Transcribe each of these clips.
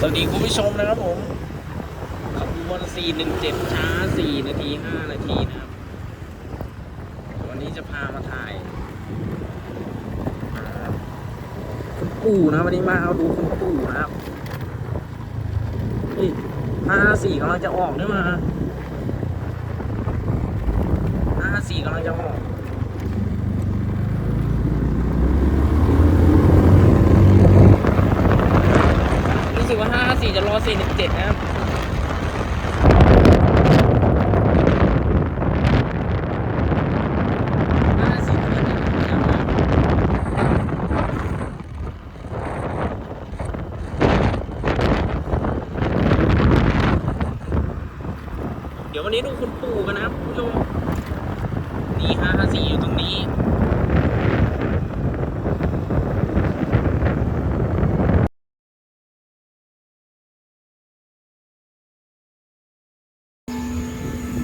สวัสดีคุณผู้ชมนะครับผมขบวน 417 ช้า 4 นาที 5 นาทีนะครับ วันนี้จะพามาถ่ายคุณปู่นะวันนี้มาเอาดูคุณปู่นะครับนี่554กำลังจะออกเนี่ยมา554กำลังจะออก รู้ี่จะรอ417นะครับ5417นะครับเดี๋ยววันนี้ดูคุณปู่กันนะครับคุณผู้ชมนี่ 554 อยู่ตรงนี้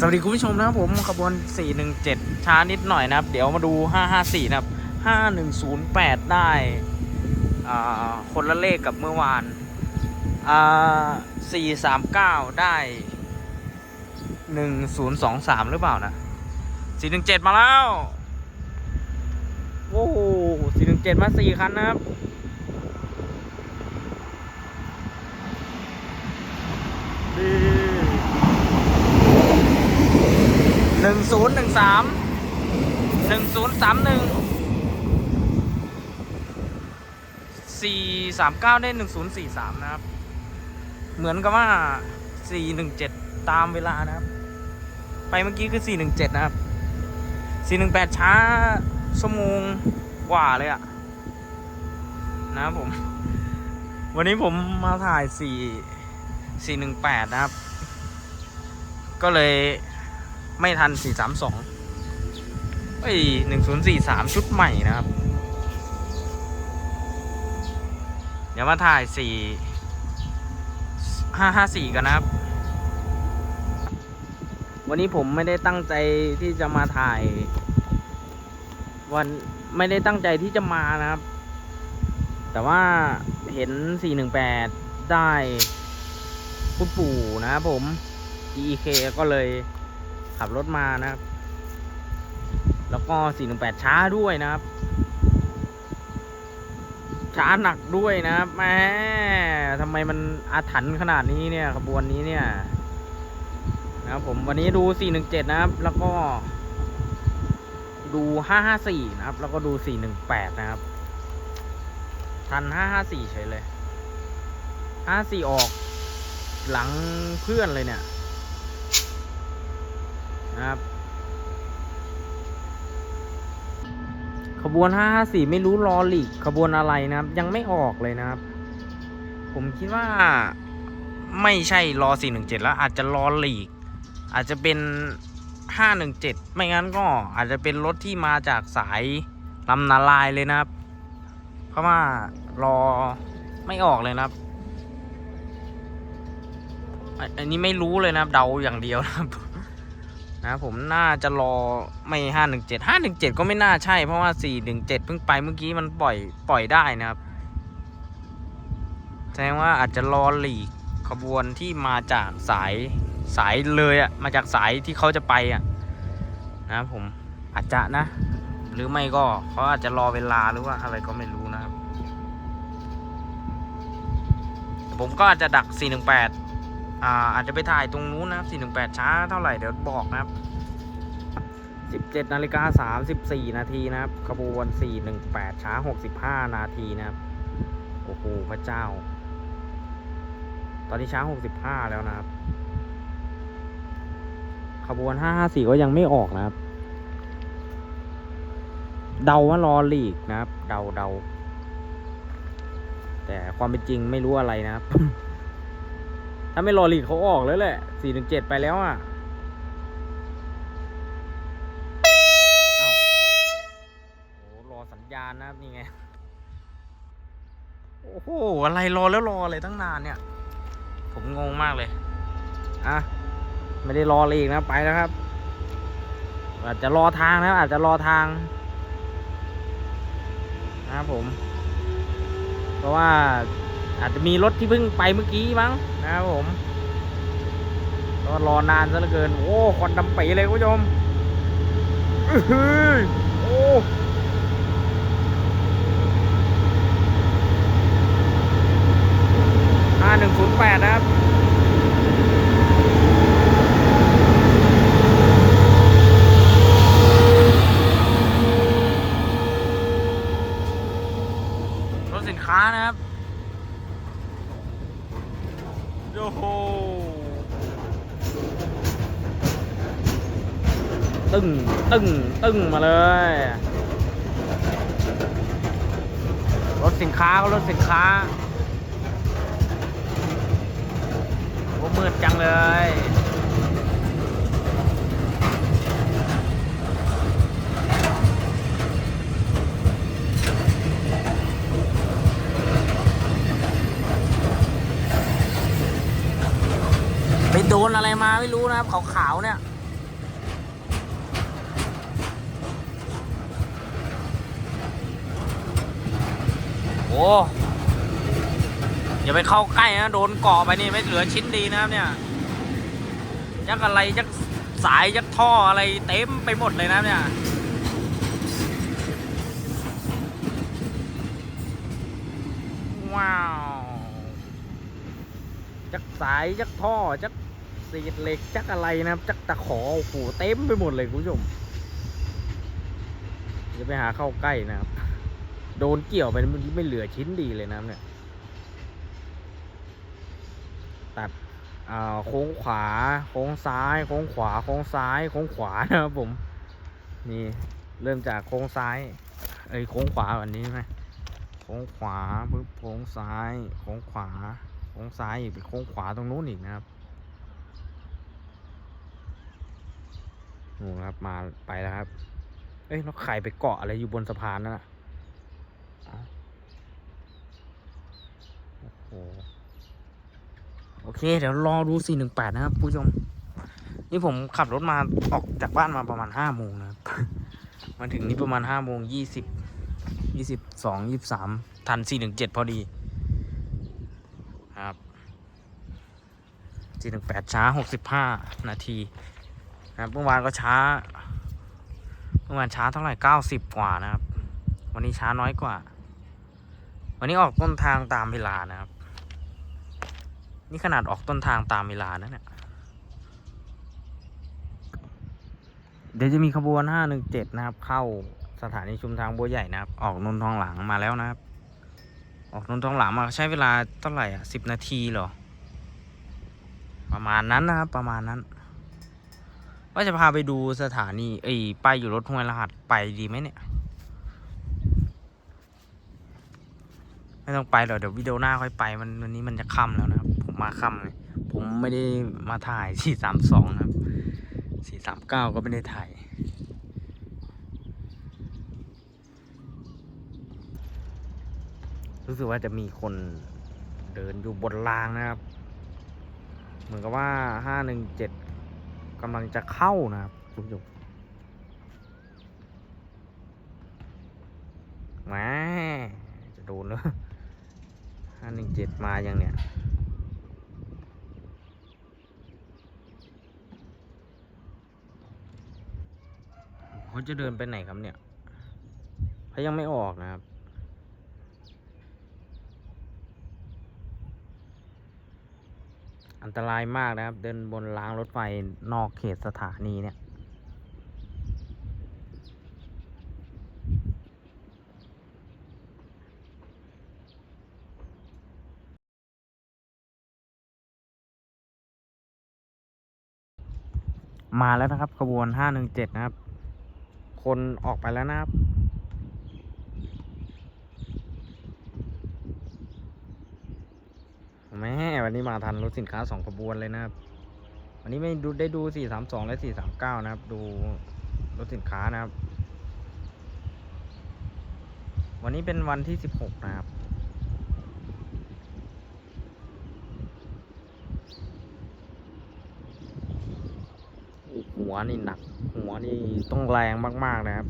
สวัสดีคุณผู้ชมนะครับผมขบวน 417 ช้านิดหน่อยนะครับ เดี๋ยวมาดู 554 นะครับ 5108 ได้คนละเลขกับเมื่อวาน 439 ได้ 1023 หรือเปล่านะ 417 มาแล้ว โอ้โห 417 มา 4 คันนะครับดี หนึ่งศูนย์หนึ่งสามหนึ่งศูนย์สามหนึ่งสี่สามเก้าได้หนึ่งศูนย์สี่สามนะครับ เหมือนกับว่าสี่หนึ่งเจ็ดตามเวลานะครับ ไปเมื่อกี้คือสี่หนึ่งเจ็ดนะครับสี่หนึ่งแปดช้าชั่วโมงกว่าเลยอะนะครับผม วันนี้ผมมาถ่ายสี่สี่หนึ่งแปดนะครับ ก็เลย ไม่ทัน 432เอ้ย1043 ชุดใหม่นะครับ เดี๋ยวมาถ่าย 4 554 กันนะครับ วันนี้ผมไม่ได้ตั้งใจที่จะมาถ่าย วันไม่ได้ตั้งใจที่จะมานะครับ แต่ว่าเห็น 418 ได้คุณปู่นะครับผม EK ก็เลย ขับรถมานะครับ แล้วก็ 418 ช้าด้วยนะครับ ช้าหนักด้วยนะครับแหมทำไมมันอาถรรพ์ขนาดนี้เนี่ยขบวนนี้เนี่ย นะครับผมวันนี้ดู 417 นะครับ แล้วก็ดู 554 นะครับ แล้วก็ดู 418 นะครับ ทัน 554 เฉยเลย 54 ออกหลังเพื่อนเลยเนี่ย นะครับ ขบวน 554 ไม่รู้รอหลีกขบวนอะไรนะครับ ยังไม่ออกเลยนะครับ ผมคิดว่าไม่ใช่รอ 417 แล้วอาจจะรอหลีก อาจจะเป็น 517 ไม่งั้นก็อาจจะเป็นรถที่มาจากสายลำนาลายเลยนะครับ เพราะว่ารอไม่ออกเลยนะครับ อันอันนี้ไม่รู้เลยนะครับ เดาอย่างเดียวนะครับ นะผมน่าจะรอไม่ห้าหนึ่งเจ็ดห้าหนึ่งเจ็ดก็ไม่น่าใช่เพราะว่าสี่หนึ่งเจ็ดเพิ่งไปเมื่อกี้มันปล่อยปล่อยได้นะครับ แสดงว่าอาจจะรอหลีกขบวนที่มาจากสายสายเลยอะมาจากสายที่เขาจะไปอะนะผมอาจจะนะ หรือไม่ก็เขาอาจจะรอเวลาหรือว่าอะไรก็ไม่รู้นะครับ ผมก็อาจจะดัก 418 อ่าอาจจะไปถ่ายตรงนู้นนะครับ 418 ช้าเท่าไหร่เดี๋ยวบอกนะครับ 17นาฬิกา34 นาทีนะครับ ขบวน 418 ช้า 65 นาทีนะครับ โอ้โห พระเจ้า ตอนนี้ช้า 65 แล้วนะครับ ขบวน 554 ก็ยังไม่ออกนะครับ เดาว่ารอหลีกนะครับ เดาเดาแต่ความเป็นจริงไม่รู้อะไรนะครับ ถ้าไม่รอหลีกเขาออกแล้วแหละ417ไปแล้วอะโอ้รอสัญญาณนะครับนี่ไง โอ้โห อะไรรอแล้วรออะไรตั้งนานเนี่ย ผมงงมากเลย อะ ไม่ได้รอเลยอีกนะไปแล้วครับ อาจจะรอทางนะอาจจะรอทางนะครับผม เพราะว่า อาจจะมีรถที่เพิ่งไปเมื่อกี้มั้งนะครับผมก็รอนานซะเหลือเกิน โอ้ควันดำปีเลยคุณผู้ชมอือหือโอ้ห้าหนึ่งศูนย์แปดนะครับ รถสินค้านะครับ โอ้โห ตึ้ง ตึ้งตึ้งมาเลย รถสินค้าก็รถสินค้าโอ้มืดจังเลย ไปโดนอะไรมาไม่รู้นะครับขาวๆเนี่ย โอ้อย่าไป เข้าใกล้นะโดนเกาะไปนี่ไม่เหลือชิ้นดีนะครับเนี่ยยักอะไรยักสายยักท่ออะไรเต็มไปหมดเลยนะเนี่ยว้าวจักสายจักท่อจักเศษเหล็กจักอะไรนะครับจักตะขอโอ้โหเต็มไปหมดเลยคุณผู้ชมอย่าไปหาเข้าใกล้นะครับ โดนเกี่ยวไปมันไม่เหลือชิ้นดีเลยนะเนี่ย ตัดอ่า โค้งขวา โค้งซ้าย โค้งขวา โค้งซ้าย โค้งขวานะครับผม นี่เริ่มจากโค้งซ้าย เอ้ยโค้งขวาแบบนี้ไหมโค้งขวาปึ๊บโค้งซ้าย โค้งขวา โค้งซ้ายอีกเป็นโค้งขวาตรงนู้นอีกนะครับนู่นครับมาไปแล้วครับ เอ้ยแล้วใครไปเกาะอะไรอยู่บนสะพานนั่นน่ะอ๋อโอ้โห โอเค เดี๋ยวรอดู 418 นะครับผู้ชม นี่ผมขับรถมาออกจากบ้านมาประมาณ5โมงนะครับ มาถึงนี่ประมาณ5โมง20 22 23 ทัน 417 พอดี ครับ 418 ช้า 65 นาทีนะครับเมื่อวานก็ช้า เมื่อวานช้าเท่าไหร่ 90 กว่านะครับ วันนี้ช้าน้อยกว่า วันนี้ออกต้นทางตามเวลานะครับ นี่ขนาดออกต้นทางตามเวลานะเนี่ย เดี๋ยวจะมีขบวน 517 นะครับ เข้าสถานีชุมทางบัวใหญ่นะครับ ออกนนทองหลังมาแล้วนะครับ ออกนนทองหลังมาใช้เวลาเท่าไหร่อะ10นาทีเหรอ ประมาณนั้นนะครับ ประมาณนั้น ว่าจะพาไปดูสถานีเอ้ไปอยู่รถห้วยรหัสไปดีไหมเนี่ย ไม่ต้องไปหรอกเดี๋ยววิดีโอหน้าค่อยไปมันวันนี้มันจะค่ำแล้วนะครับ มาค่ำผมไม่ได้มาถ่าย432นะครับ439ก็ไม่ได้ถ่ายรู้สึกว่าจะมีคนเดินอยู่บนรางนะครับ เหมือนกับว่า517กำลังจะเข้านะครับคุณผู้ชมแหมจะโดนแล้วห้าหนึ่งเจ็ดมาอย่างเนี้ย เขาจะเดินไปไหนครับเนี่ยเขายังไม่ออกนะครับ อันตรายมากนะครับ เดินบนรางรถไฟนอกเขตสถานีเนี่ยมาแล้วนะครับขบวน 517 นะครับ คนออกไปแล้วนะครับ แม่วันนี้มาทันรถสินค้าสองขบวนเลยนะครับ วันนี้ไม่ดูได้ดู 432 และ 439 นะครับ ดูรถสินค้านะครับ วันนี้เป็นวันที่ 16 นะครับ หัวนี่หนัก หัวนี่ต้องแรงมากๆนะครับ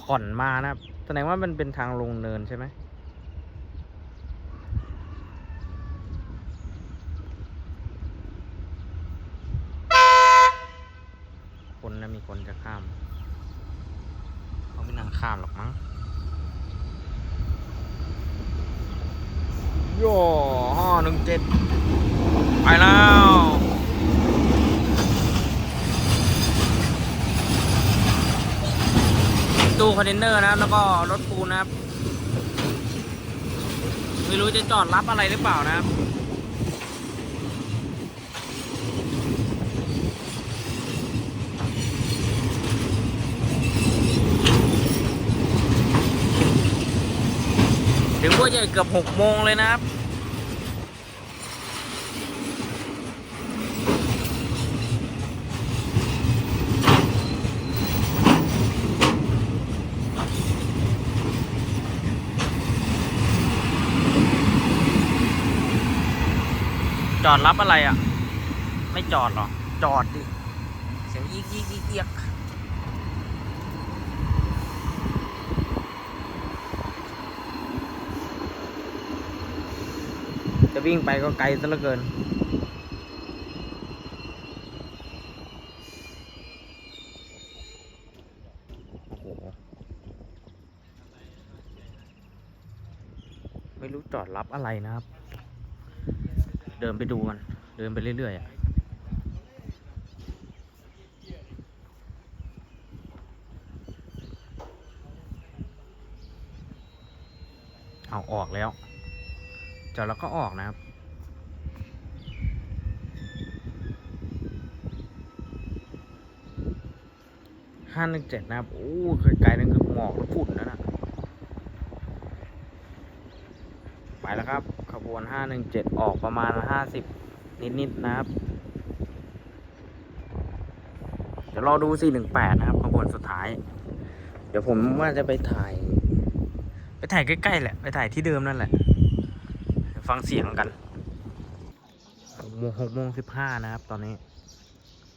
ผ่อนมานะครับแสดงว่ามันเป็นทางลงเนินใช่ไหมคนนะมีคนจะข้าม เขาไม่นั่งข้ามหรอกมั้ง โย่ห้อหนึ่งเจ็ดไปแล้วตู้คอนเทนเนอร์นะครับ แล้วก็รถปูนนะครับ ไม่รู้จะจอดรับอะไรหรือเปล่านะครับ ถึงว่าใหญ่เกือบหกโมงเลยนะครับ จอดรับอะไรอะ ไม่จอดหรอ จอดดิ เสียงอีกอีกอีกเอียก วิ่งไปก็ไกลซะเหลือเกินโอ้โหไม่รู้จอดรับอะไรนะครับ เดินไปดูกัน เดินไปเรื่อยๆอะเอาออกแล้ว จอดแล้วก็ออกนะครับ ห้าหนึ่งเจ็ดนะครับ โอ้เคยไกลนั่นคือหมอกและฝุ่นนั่นะไปแล้วครับ ขบวนห้าหนึ่งเจ็ดออกประมาณห้าสิบนิดๆนะครับ เดี๋ยวรอดูสี่หนึ่งแปดนะครับ ขบวนสุดท้าย เดี๋ยวผมว่าจะไปถ่าย ไปถ่ายใกล้ ๆ แหละ ไปถ่ายที่เดิมนั่นแหละ ฟังเสียงกันหกโมงหกโมงสิบห้านะครับ ตอนนี้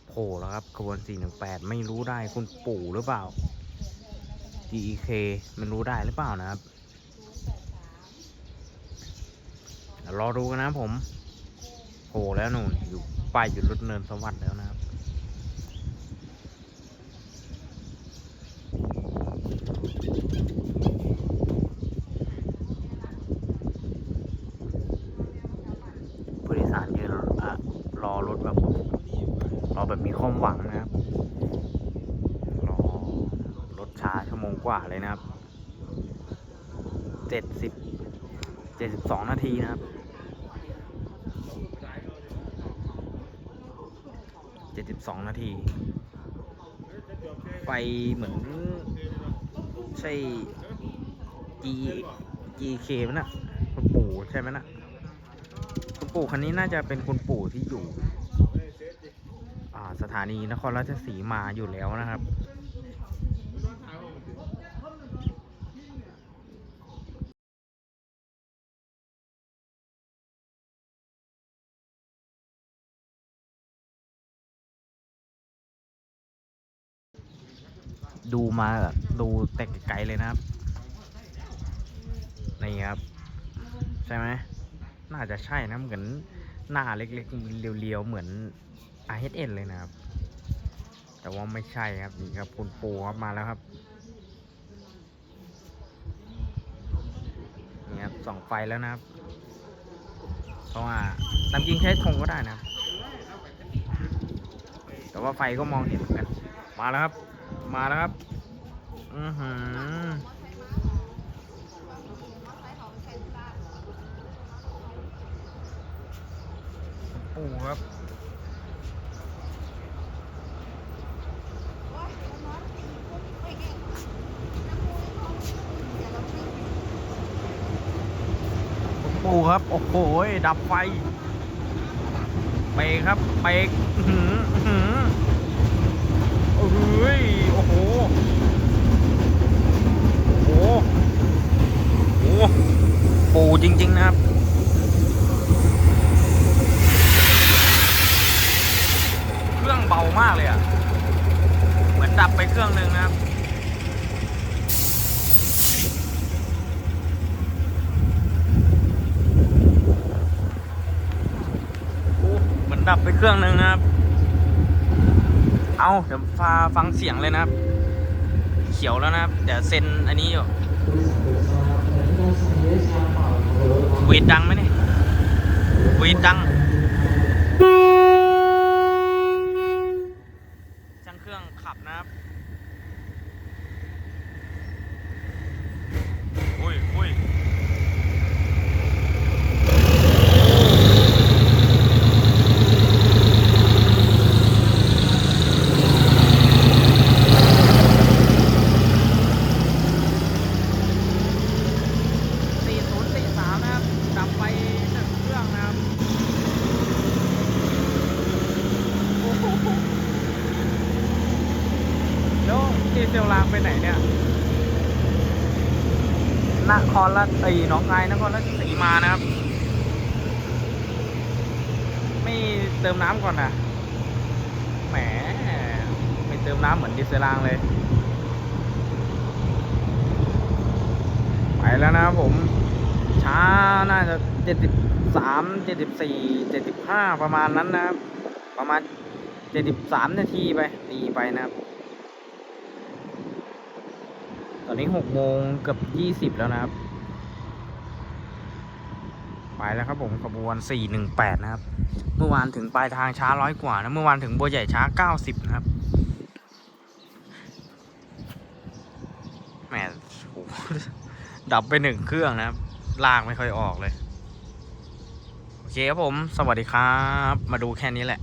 โผล่แล้วครับขบวนสี่หนึ่งแปดไม่รู้ได้คุณปู่หรือเปล่า GEK มันรู้ได้หรือเปล่านะครับรอดูกันนะผมโผล่แล้วนู่นอยู่ป้ายอยู่รถเนินสวัสดิ์แล้วนะครับ ผู้โดยสารยืนอะรอรถแบบรอแบบมีความหวังนะครับ รอรถช้าชั่ ว่าเลยนะครับเจ็ดสิบเจ็ดสิบสองนาทีนะครับเจ็ดสิบสองนาที ไปเหมือน ใช่ G GK มั้ยนะคุณปู่ใช่ไหมนะคุณปู่คันนี้น่าจะเป็นคุณปู่ที่อยู่อ่าสถานีนครราชสีมาอยู่แล้วนะครับ ดูมาดูแต่ไกลเลยนะครับนี่ครับ ใช่ไหมน่าจะใช่นะเหมือนหน้าเล็กๆเรียวๆเหมือน RHN เลยนะครับ แต่ว่าไม่ใช่ครับนี่ครับคุณปูครับมาแล้วครับนี่ครับส่องไฟแล้วนะครับเพราะว่าตามจริงใช้ธงก็ได้นะครับแต่ว่าไฟก็มองเห็นเหมือนกัน มาแล้วครับ มาแล้วครับ อือหือปูครับปูครับ โอ้โหดับไฟเบรกครับเบรกอือหืออือหึ้ย โอ้โห โอ้โหโอ้ปูจริง ๆ นะครับ เครื่องเบามากเลยอะ เหมือนดับไปเครื่องหนึ่งนะครับดับไปเครื่องหนึ่งนะครับ เอาเดี๋ยวฟาฟังเสียงเลยนะครับ เขียวแล้วนะครับ เดี๋ยวเซ็นอันนี้อยู่วีดดังไหมเนี่ยวีดดัง ช่างเครื่องขับนะครับ อุ้ยอุ้ยสี่ศูนย์สี่สามนะครับ ดับไปหนึ่งเครื่องนะครับ แล้ว ดีเซลรางไปไหนเนี่ยนครราชสีหนองคายนครราชสีมานะครับ ไม่เติมน้ำก่อนนะแหมไม่เติมน้ำเหมือนดีเซลางเลยไปแล้วนะครับผม ช้าน่าจะเจ็ดสิบสามเจ็ดสิบสี่เจ็ดสิบห้าประมาณนั้นนะครับ ประมาณเจ็ดสิบสามนาทีไปตีไปนะครับ ตอนนี้หกโมงเกือบยี่สิบแล้วนะครับ ไปแล้วครับผมขบวนสี่หนึ่งแปดนะครับ เมื่อวานถึงปลายทางช้าร้อยกว่านะเมื่อวานถึงบัวใหญ่ช้าเก้าสิบนะครับแหมโหดับไปหนึ่งเครื่องนะครับ ลากไม่ค่อยออกเลย โอเคครับผม สวัสดีครับ มาดูแค่นี้แหละ